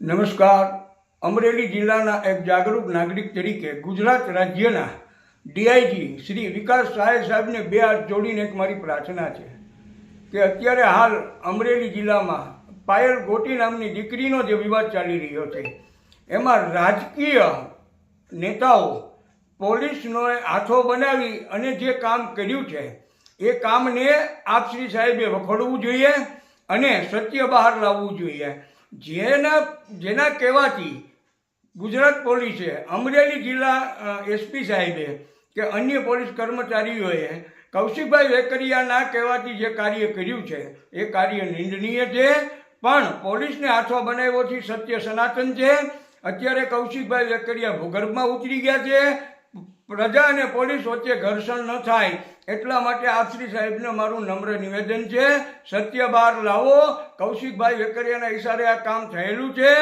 નમસ્કાર. અમરેલી જિલ્લાના એક જાગૃત નાગરિક તરીકે ગુજરાત રાજ્યના ડીઆઈજી શ્રી વિકાસ સહાય સાહેબને બે હાથ જોડીને એક મારી પ્રાર્થના છે કે અત્યારે હાલ અમરેલી જિલ્લામાં પાયલ ગોટી નામની દીકરીનો જે વિવાદ ચાલી રહ્યો છે, એમાં રાજકીય નેતાઓ પોલીસનો હાથો બનાવી અને જે કામ કર્યું છે, એ કામને આપ શ્રી સાહેબે વખોડવું જોઈએ અને સત્ય બહાર લાવવું જોઈએ. જેના જેના કહેવાથી ગુજરાત પોલીસે અમરેલી જિલ્લા એસપી સાહેબે કે અન્ય પોલીસ કર્મચારીઓએ કૌશિકભાઈ વેકરિયાના કહેવાથી જે કાર્ય કર્યું છે, એ કાર્ય નિંદનીય છે. પણ પોલીસને હાથો બનાવ્યોથી સત્ય સનાતન છે. અત્યારે કૌશિકભાઈ વેકરિયા ભૂગર્ભમાં ઉતરી ગયા છે. પ્રજા અને પોલીસ વચ્ચે ઘર્ષણ ન થાય એટલા માટે આપશ્રી સાહેબને મારું નમ્ર નિવેદન છે, સત્ય બહાર લાવો. કૌશિકભાઈ વેકરિયાના ઈશારે આ કામ થયેલું છે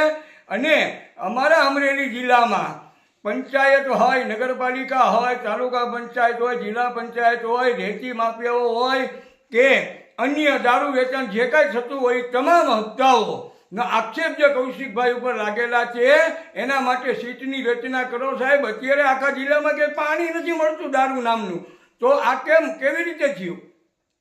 અને અમારા અમરેલી જિલ્લામાં પંચાયત હોય, નગરપાલિકા હોય, તાલુકા પંચાયત હોય, જિલ્લા પંચાયત હોય, રેતી માફિયાઓ હોય કે અન્ય દારૂ વેચાણ જે કાંઈ થતું હોય તમામ હપ્તાઓ આક્ષેપ જે કૌશિકભાઈ ઉપર લાગેલા છે, એના માટે સીટની રચના કરો સાહેબ. અત્યારે આખા જિલ્લામાં કે પાણી નથી મળતું દારૂ નામનું. તો આ કેમ? કેવી રીતે થયું?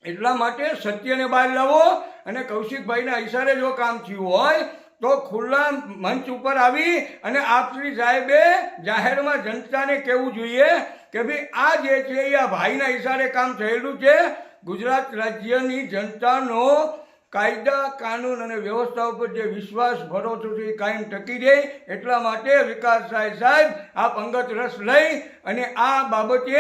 એટલા માટે સત્યને બહાર લાવો અને કૌશિકભાઈના ઈશારે જો કામ થયું હોય, તો ખુલ્લા મંચ ઉપર આવી અને આપશ્રી સાહેબે જાહેરમાં જનતાને કહેવું જોઈએ કે ભાઈ આ જે છે એ આ ભાઈના ઈશારે કામ થયેલું છે. ગુજરાત રાજ્યની જનતાનો કાયદા, કાનૂન અને વ્યવસ્થા ઉપર જે વિશ્વાસ ભરોસો છે એ કાયમ ટકી રહે, એટલા માટે વિકાસ સાહેબ સાહેબ, આપ અંગત રસ લઈ અને આ બાબતે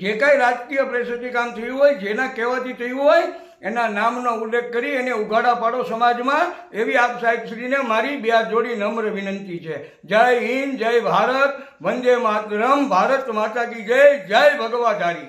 જે કાંઈ રાજકીય પ્રેશરથી કામ થયું હોય, જેના કહેવાથી થયું હોય, એના નામનો ઉલ્લેખ કરી એને ઉઘાડા પાડો સમાજમાં, એવી આપ સાહેબશ્રીને મારી બે જોડી નમ્ર વિનંતી છે. જય હિન્દ, જય ભારત, વંદે માતરમ, ભારત માતા કી જય જય ભગવાધારી